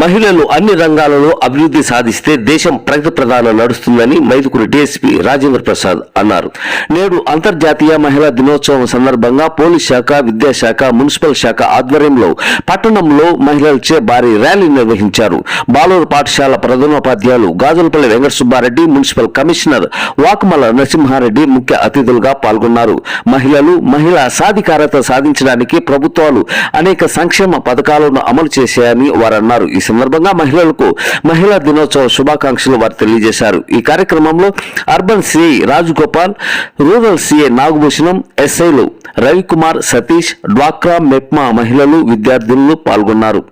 మహిళలు అన్ని రంగాలలో అభివృద్ధి సాధిస్తే దేశం ప్రగతి ప్రధానం నడుస్తుందని మైదుకూరు డీఎస్పీ రాజేంద్ర ప్రసాద్ అన్నారు. నేడు అంతర్జాతీయ మహిళా దినోత్సవం సందర్భంగా పోలీస్ శాఖ విద్యాశాఖ మున్సిపల్ శాఖ ఆధ్వర్యంలో పట్టణంలో మహిళలచే భారీ ర్యాలీ నిర్వహించారు. బాలూరు పాఠశాల ప్రధానోపాధ్యాయులు గాజులపల్లి వెంకట సుబ్బారెడ్డి మున్సిపల్ కమిషనర్ వాకుమల నరసింహారెడ్డి ముఖ్య అతిథులుగా పాల్గొన్నారు. మహిళలు మహిళా సాధికారత సాధించడానికి ప్రభుత్వాలు అనేక సంక్షేమ పథకాలను అమలు చేశాయని వారన్నారు. ఈ సందర్భంగా మహిళలకు మహిళా దినోత్సవ శుభాకాంక్షలు వారు తెలియజేశారు. ఈ కార్యక్రమంలో urban CI Rajagopal rural CI Nagabhushanam ఎస్ఐలు రవికుమార్ సతీష్ డ్వాక్రా మెప్మా మహిళలు విద్యార్థులు పాల్గొన్నారు.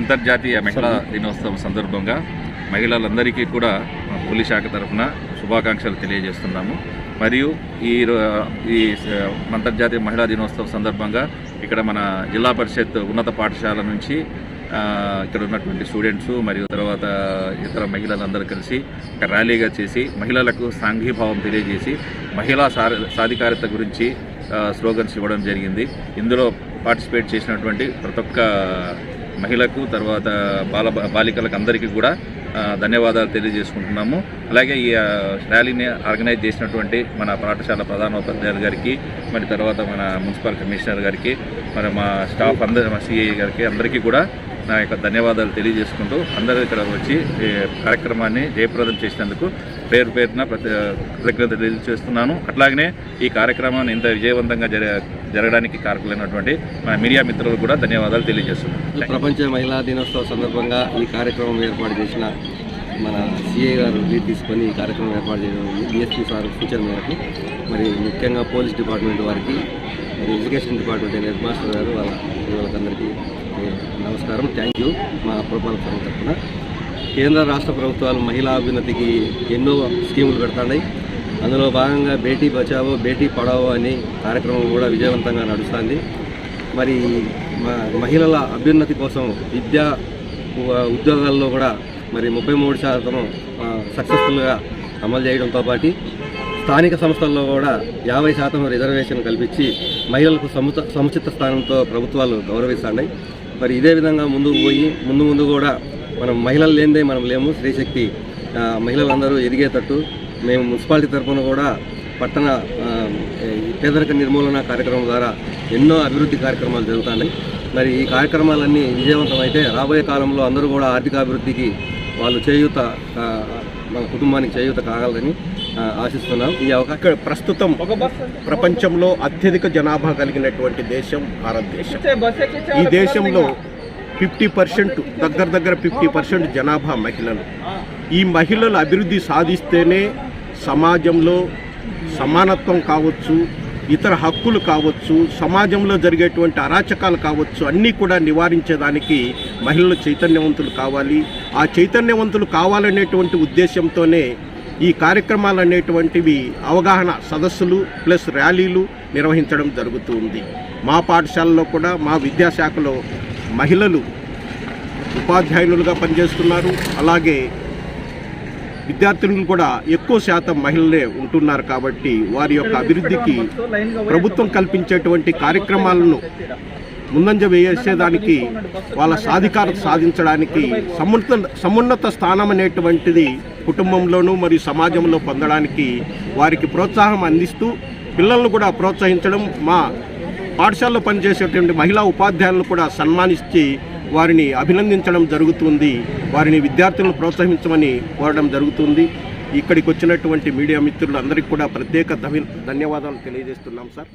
అంతర్జాతీయ మహిళా దినోత్సవం సందర్భంగా మహిళలందరికీ కూడా పోలీస్ శాఖ తరఫున శుభాకాంక్షలు తెలియజేస్తున్నాము. మరియు ఈ రో- ఈ అంతర్జాతీయ మహిళా దినోత్సవం సందర్భంగా ఇక్కడ మన జిల్లా పరిషత్ ఉన్నత పాఠశాల నుంచి ఇక్కడ ఉన్నటువంటి స్టూడెంట్స్ మరియు తర్వాత ఇతర మహిళలందరూ కలిసి ఒక ర్యాలీగా చేసి మహిళలకు సాంఘీభావం తెలియజేసి మహిళా సాధికారిత సాధికారత గురించి స్లోగన్స్ ఇవ్వడం జరిగింది. ఇందులో పార్టిసిపేట్ చేసినటువంటి ప్రతి ఒక్క మహిళకు తర్వాత బాల బాలికలకు అందరికీ కూడా ధన్యవాదాలు తెలియజేసుకుంటున్నాము. అలాగే ఈ ర్యాలీని ఆర్గనైజ్ చేసినటువంటి మన పాఠశాల ప్రధానోపాధ్యాయులు గారికి మరి తర్వాత మన మున్సిపల్ కమిషనర్ గారికి మరి మా స్టాఫ్ అందరి మా సిఐ గారికి అందరికీ కూడా నా యొక్క ధన్యవాదాలు తెలియజేసుకుంటూ అందరూ ఇక్కడ వచ్చి కార్యక్రమాన్ని జయప్రదం చేసినందుకు పేరు పేరున ప్రతి కృతజ్ఞత తెలియజేస్తున్నాను. అట్లాగనే ఈ కార్యక్రమాన్ని ఇంత విజయవంతంగా జర జరగడానికి కారకులైనటువంటి మన మీడియా మిత్రులు కూడా ధన్యవాదాలు తెలియజేస్తున్నాను ప్రపంచ మహిళా దినోత్సవ సందర్భంగా ఈ కార్యక్రమం ఏర్పాటు చేసిన మన సిఐ గారు లీడ్ తీసుకొని ఈ కార్యక్రమం ఏర్పాటు చేయడం డిఎస్పీ సార్ సూచన మేరకు మరి ముఖ్యంగా పోలీస్ డిపార్ట్మెంట్ వారికి మరి ఎడ్యుకేషన్ డిపార్ట్మెంట్ హెడ్ మాస్టర్ గారు వాళ్ళ వాళ్ళకందరికీ నమస్కారం. థ్యాంక్ యూ మా సంఘం తరఫున కేంద్ర రాష్ట్ర ప్రభుత్వాలు మహిళా అభ్యున్నతికి ఎన్నో స్కీములు పెడుతున్నాయి. అందులో భాగంగా బేటీ బచావో బేటీ పడావో అనే కార్యక్రమం కూడా విజయవంతంగా నడుస్తుంది. మరి మ- మహిళల అభ్యున్నతి కోసం విద్యా ఉద్యోగాల్లో కూడా మరి ముప్పై మూడు శాతం సక్సెస్ఫుల్గా అమలు చేయడంతో పాటు స్థానిక సంస్థల్లో కూడా యాభై శాతం రిజర్వేషన్ కల్పించి మహిళలకు సముత సముచిత స్థానంతో ప్రభుత్వాలు గౌరవిస్తున్నాయి. మరి ఇదే విధంగా ముందుకు పోయి ముందు ముందు కూడా మనం మహిళలు లేనిదే మనం లేము. స్త్రీశక్తి మహిళలందరూ ఎదిగేటట్టు మేము మున్సిపాలిటీ తరఫున కూడా పట్టణ పేదరిక నిర్మూలన కార్యక్రమం ద్వారా ఎన్నో అభివృద్ధి కార్యక్రమాలు జరుగుతున్నాయి. మరి ఈ కార్యక్రమాలన్నీ విజయవంతమైతే రాబోయే కాలంలో అందరూ కూడా ఆర్థికాభివృద్ధికి వాళ్ళు చేయూత మన కుటుంబానికి చేయూత కాగలరని ఆ, ఆశిస్తున్నాం. ఈ అవకాశం ప్రస్తుతం ప్రపంచంలో అత్యధిక జనాభా కలిగినటువంటి దేశం భారతదేశం. ఈ దేశంలో ఫిఫ్టీ పర్సెంట్ దగ్గర దగ్గర ఫిఫ్టీ పర్సెంట్ జనాభా మహిళలు. ఈ మహిళలు అభివృద్ధి సాధిస్తేనే సమాజంలో సమానత్వం కావచ్చు ఇతర హక్కులు కావచ్చు సమాజంలో జరిగేటువంటి అరాచకాలు కావచ్చు అన్నీ కూడా నివారించేదానికి మహిళలు చైతన్యవంతులు కావాలి. ఆ చైతన్యవంతులు కావాలనేటువంటి ఉద్దేశంతోనే ఈ కార్యక్రమాలు అనేటువంటివి అవగాహన సదస్సులు ప్లస్ ర్యాలీలు నిర్వహించడం జరుగుతూ ఉంది మా పాఠశాలలో కూడా మా విద్యాశాఖలో మహిళలు ఉపాధ్యాయులుగా పనిచేస్తున్నారు. అలాగే విద్యార్థినులు కూడా ఎక్కువ శాతం మహిళలే ఉంటున్నారు కాబట్టి వారి యొక్క అభివృద్ధికి ప్రభుత్వం కల్పించేటువంటి కార్యక్రమాలను ముందంజ వేసేదానికి వాళ్ళ సాధికారత సాధించడానికి సమున్నత సమున్నత స్థానం అనేటువంటిది కుటుంబంలోనూ మరియు సమాజంలో పొందడానికి వారికి ప్రోత్సాహం అందిస్తూ పిల్లలను కూడా ప్రోత్సహించడం మా పాఠశాలలో పనిచేసేటువంటి మహిళా ఉపాధ్యాయులను కూడా సన్మానించి వారిని అభినందించడం జరుగుతుంది. వారిని విద్యార్థులను ప్రోత్సహించమని కోరడం జరుగుతుంది. ఇక్కడికి వచ్చినటువంటి మీడియా మిత్రులందరికీ కూడా ప్రత్యేక ధన్యవాదాలు తెలియజేస్తున్నాం సార్.